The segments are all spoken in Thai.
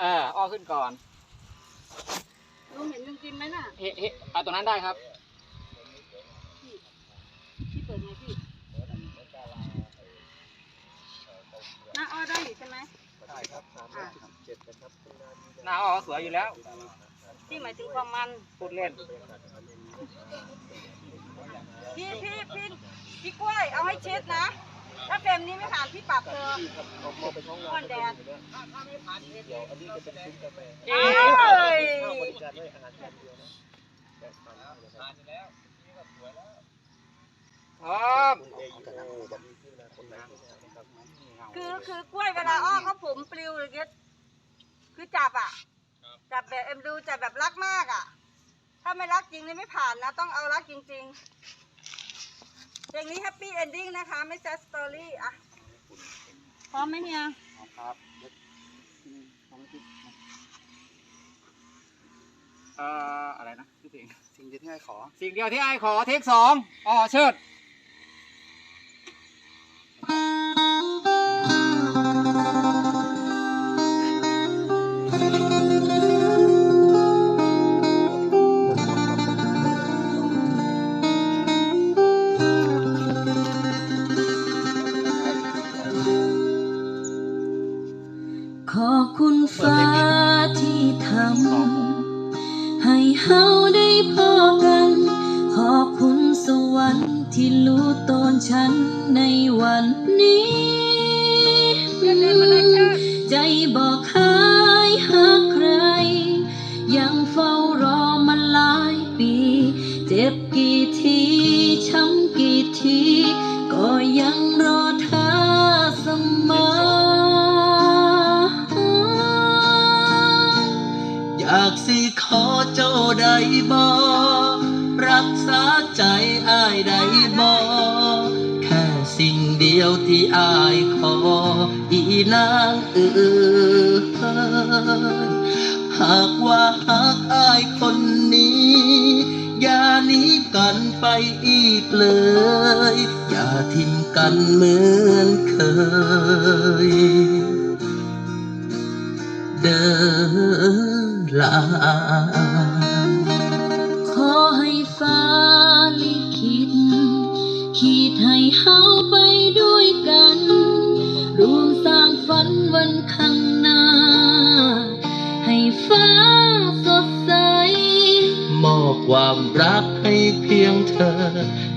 เอออ้อขึ้นก่อนลุงเห็นลุงกินไหมน่ะ เฮ้เฮ้เอาตรงนั้นได้ครับ พี่เปิดไงพี่หน้าอ้อได้อยู่ใช่ไหมได้ครับสามร้อยสิบเจ็ดนะครับหน้าอ้อสวยอยู่แล้ว พี่หมายถึงความมัน พูดเล่น พี่พี่พี่พี่กล้วย เอาให้เช็ดนะ ถ้าเฟรมนี้ไม่ผ่านพี่ปรับเธอออกเป็นช่องก้อนแดดเดี๋ยวอันนี้จะเป็นซุ้มกาแฟเฮ้ยข้าวบริการด้วยอาหารจานเดียวนะแปดพันนะครับพร้อมคุณเอยูจะนั่งอยู่กับพี่นะคนไหนนะครับคือคือกล้วยเวลาอ้อเขาผมปลิวอย่างเงี้ยคือจับอะ จับแบบเอ็มดูจับแบบรักมากอะ ถ้าไม่รักจริงนี่ไม่ผ่านนะ ต้องเอารักจริง ๆ เพลงนี้แฮปปี้เอนดิ้งนะคะ ไม่แซดสตอรี่อะพร้อมไหมเนี่ยครับเอ่ออะไรนะชื่อเพลงสิ่งที่ให้ขอ สิ่งเดียวที่ไอ้ขอเทคสองอ้อเชิด ที่รู้ตนฉันในวันนี้ใจบอกหายหาใคร ยังเฝ้ารอมาหลายปี เจ็บกี่ทีช้ำกี่ที ก็ยังรอเธอเสมออยากสิขอเจ้าใดบ่ ยวที่อ้ายขออีนางเอ๋ยหากว่าหากอ้ายคนนี้ อย่าหนีกันไปอีกเลย อย่าทิ้งกันเหมือนเคย เดินลา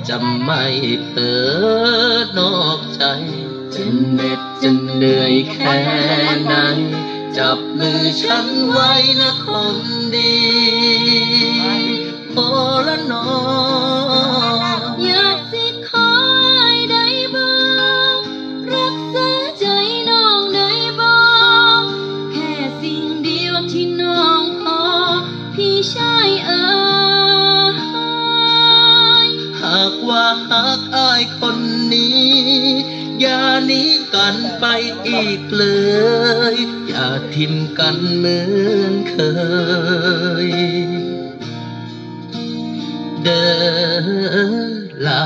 จะไม่เผลอนอกใจ จะเหน็ดจะเหนื่อยแค่ไหน จับมือฉันไว้นะคนดี โอละนอ ทิมกันเหมือนเคย เดินลา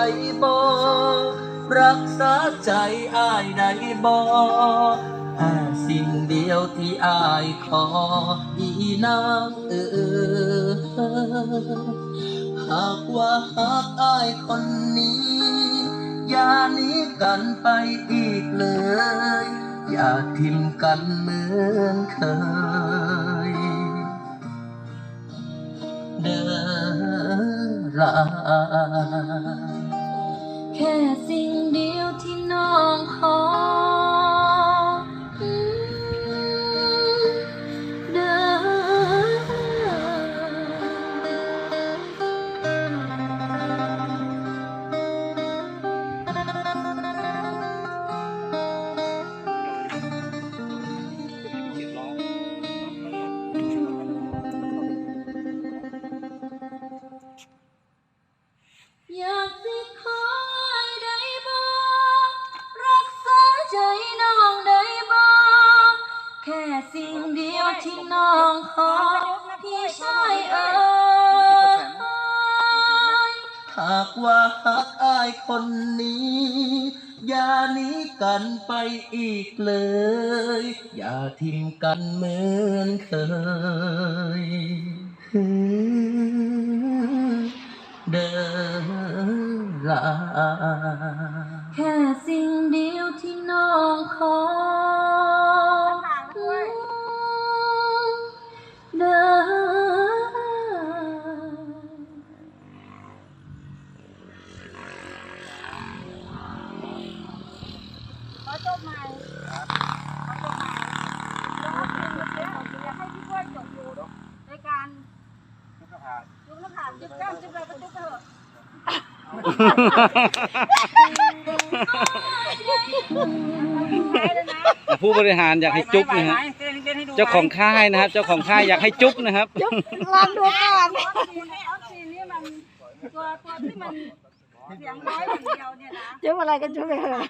จ้าใดบ่รักษาใจอ้ายใดบ่แค่สิ่งเดียวที่อ้ายขออีนางเออหากว่าหากอ้ายคนนี้ อย่าหนีกันไปอีกเลยออย่าทิมกันเหมือนเคย เดินลา แค่สิ่งเดียวที่น้องขอ สิ่งเดียวที่น้องขอพี่ชายเอ๋ยหากว่าหักอายคนนี้ อย่าหนีกันไปอีกเลย อย่าทิ้งกันเหมือนเคย เดินลา ผู้บริหารอยากให้จุ๊บนะฮะเจ้าของค่ายนะครับ เจ้าของค่ายอยากให้จุ๊บนะครับลองดูก่อนออฟซีนออฟซีนนี่มันตัวตัวที่มันเสียงน้อยอย่างเดียวเนี่ยนะจุ๊บอะไรกันจุ๊บไปเถอะ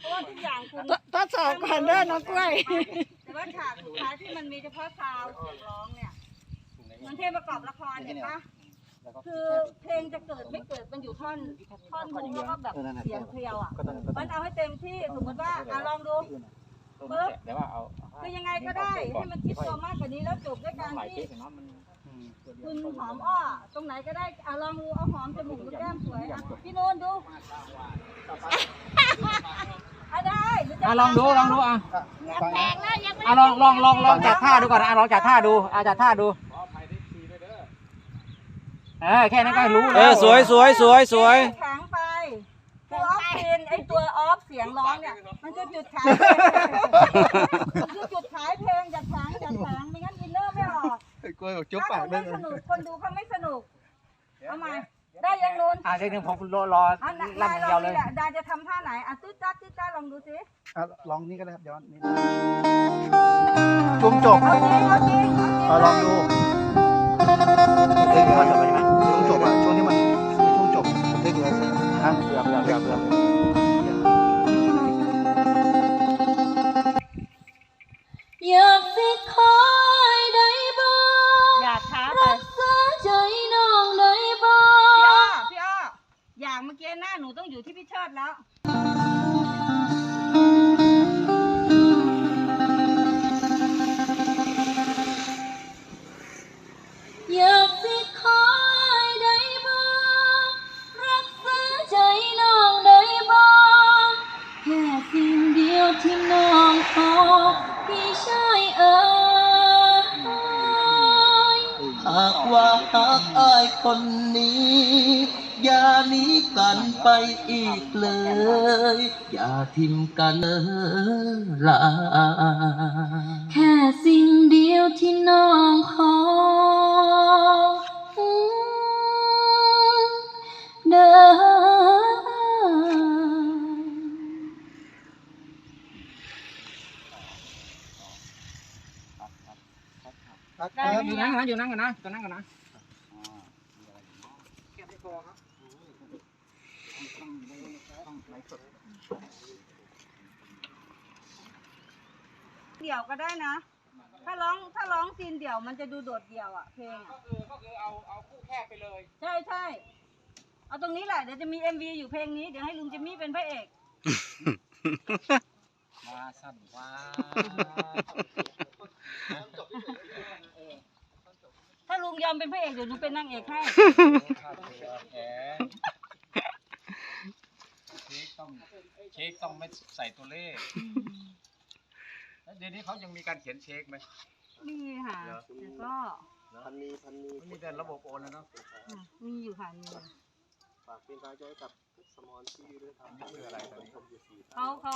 เพราะว่าทุกอย่างคุณทดสอบก่อนเด้อน้องกล้วยแต่ว่าฉากสุดท้ายที่มันมีเฉพาะซาวด์เสียงร้องเนี่ยมันเพลงประกอบละครเห็นปะ คือเพลงจะเกิดไม่เกิดมันอยู่ท่อนท่อนมุกแล้วก็แบบเสียงเพลียวอะมันเอาให้เต็มที่สมมติว่าอะลองดูปึ๊บเดี๋ยวว่าเอาคือยังไงก็ได้ให้มันคิดตัวมากกว่านี้แล้วจบด้วยการที่คุณหอมอ้อตรงไหนก็ได้อะลองดูเอาหอมจมูกหรือแก้มสวยอะพี่โนนดูอะได้หรืจะอะลองดูลองดูอะอะลองลองลองลองจัดท่าดูก่อนนะอะลองจัดท่าดูอะจัดท่าดูเออแค่นั้นก็รู้เออสวยสวยสวยสวย แข็งไปคือออฟซีนไอตัวออฟเสียงร้องเนี่ย มันคือจุดขายมันคือจุดขายเพลงอย่าแข็งอย่าแข็งไม่งั้นอินเนอร์ไม่ออกกล้วยบอกจุ๊บถ้าปากคุณได้ไม่เลสยนุกคนดูเขาไม่สนุกเอาใหม่ได้ยังนูนอะเดี๋ยวหนึงผมรอรออะนายลั่นนายอย่างลเดีอยงวเลยนี่แหละดาจะทำท่าไหนอะตื้อจ้าตื้อจ้าลองดูสิอะลองนี่ก็ได้ครับย้อนนี่จุ๊บจบเอาจริงเอาจริงเอาจริง เอาลองดู วงจบอะช่วงที่มันช่วงจบได้ดูอะไรฮะเบื่อเบื่อเบื่อ คนนี้ อย่าหนีกันไปอีกเลย อย่าทิมกันลาแค่สิ่งเดียวที่น้องขอ เดินพักได้ครับอยู่นั่งกันะอยู่นั่งกันนะ อยู่นั่งกันนะเดี่ยวก็ได้นะ ถ้าร้องถ้าร้องซีนเดี่ยวมันจะดูโดดเดี่ยวอะเพลงอะก็คือเอาเอาคู่แคบไปเลย ใช่ใช่เอาตรงนี้แหละเดี๋ยวจะมี MV อยู่เพลงนี้เดี๋ยวให้ลุงจิมมี่เป็นพระเอก มาสั่นว่า ถ้าลุงยอมเป็นพระเอกเดี๋ยวหนูเป็นนางเอกให้เช็คต้องเช็คต้องไม่ใส่ตัวเลขแล้วเดี๋ยวนี้เขายังมีการเขียนเช็คไหมมีค่ะเหรอแต่ก็พันมีพันมีมันมีแต่ระบบโอนแล้วเนาะอะมีอยู่ค่ะมีอยู่ฝากเป็นกำลังใจให้กับสมอนที่เรื่องทำนี่คืออะไรตอนนี้เขาเขา